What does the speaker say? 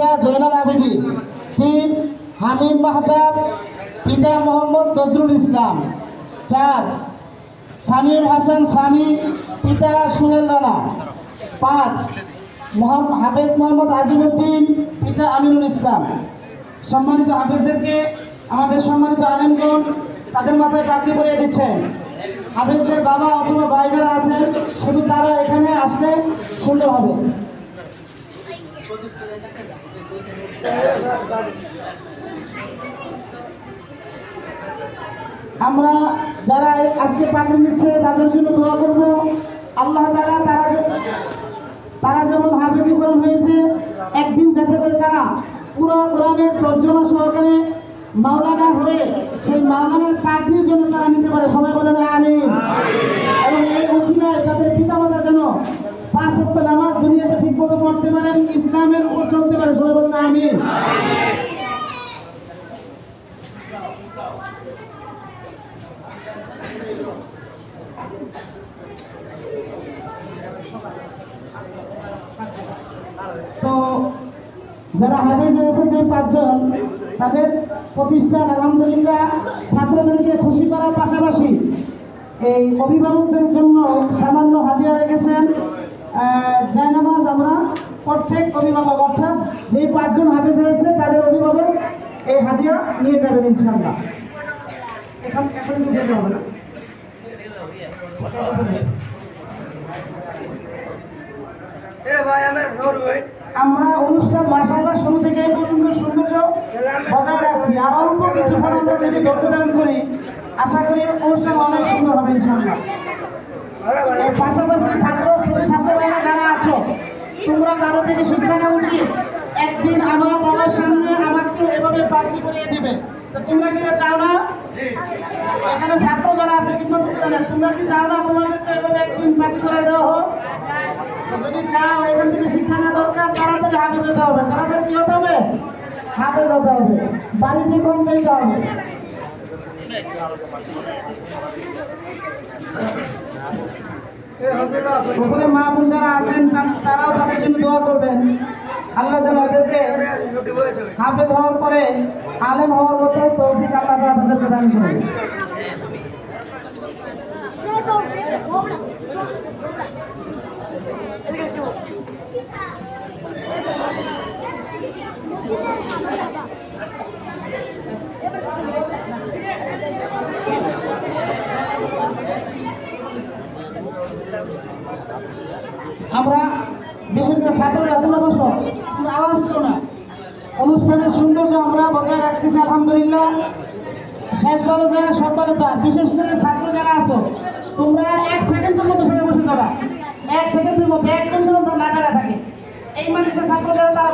পিতা জয়নাল আবেদী তিন হামিদ মাহতাব, পিতা মোহাম্মদ নজরুল ইসলাম। চার, সামির হাসান সামি পিতা সুহেল রানা। পাঁচ হাফেজ মোহাম্মদ আজিমুদ্দিন, পিতা আমিনুল ইসলাম। সম্মানিত হাফেজদেরকে আমাদের সম্মানিত আলেমগণ তাদের মাথায় চাকরি করে দিচ্ছেন। হাফেজদের বাবা অথবা ভাই যারা আছেন শুধু তারা এখানে আসলে সুন্দর হবে আমরা যারা আজকে পাকড়ি নিচ্ছে, তাদের জন্য দোয়া করব। আল্লাহ তারা তারা তারা যেমন হাফিজীকরণ হয়েছে, একদিন যাতে করে তারা পুরো কোরআনের তর্জমা সহকারে মাওলানা হয়ে সেই মাওলানার চাকরির জন্য তারা নিতে পারে। সবাই বলেন আমি এবং এই উসিলায় তাদের পিতামাতা যেন পাঁচ সপ্তাহ নামাজ দুনিয়াতে ঠিক মতো পড়তে পারেন ইসলামের উপর চলতে পারে সবাই বলেন আমি তো যারা হাফেজ হয়েছে যে পাঁচজন, তাদের প্রতিষ্ঠান আলহামদুলিল্লাহ ছাত্রদেরকে খুশি করার পাশাপাশি এই অভিভাবকদের জন্য সামান্য হাদিয়া রেখেছেন জায়নামাজ আমরা প্রত্যেক অভিভাবক, অর্থাৎ যেই পাঁচজন হাফেজ হয়েছে, তাদের অভিভাবক এই হাতিয়া নিয়ে যাবেন ইনশাল্লাহ এখন এখন তো যেতে হবে না আমরা অনুষ্ঠান মাসাল্লাহ শুরু থেকে এই পর্যন্ত সৌন্দর্য বজায় রাখছি আর অল্প কিছুক্ষণ আমরা যদি ধারণ করি আশা করি অনুষ্ঠান অনেক সুন্দর হবে ইনশাল্লাহ পাশাপাশি ছাত্র ছাত্র ভাইরা যারা আছো তোমরা তাদের থেকে শিক্ষা নেওয়া উচিত একদিন আমার বাবার সামনে আমাকে এভাবে পাখি করিয়ে দিবে। তো তোমরা কি চাও না? এখানে ছাত্র যারা আছে কিন্তু তোমরা কি চাও না তোমাদেরকে এভাবে একদিন পাখি করে দেওয়া হোক? যদি চাও দরকার তাড়াতাড়ি হবে তাড়াতাড়ি কি হতে হবে? হতে কম হবে উপরে মা বোন যারা আছেন তারাও তাদের জন্য দোয়া করবেন। আল্লাহ যেন ওদেরকে হাফেজ হওয়ার পরে আলেম হওয়ার মতো তৌফিক আল্লাহ তাদেরকে দান করেন। আমরা বিশেষ করে ছাত্ররা তুলে বসো আওয়াজ ছিল না। অনুষ্ঠানের সৌন্দর্য আমরা বজায় রাখতেছি, আলহামদুলিল্লাহ। শেষ ভালো যায় সব ভালো তার বিশেষ করে ছাত্র যারা আছো, তোমরা এক সেকেন্ডের মধ্যে সবাই বসে যাবা। এক সেকেন্ডের মধ্যে একজন যেন না দাঁড়া থাকে। এই মানুষের ছাত্র যারা, তারা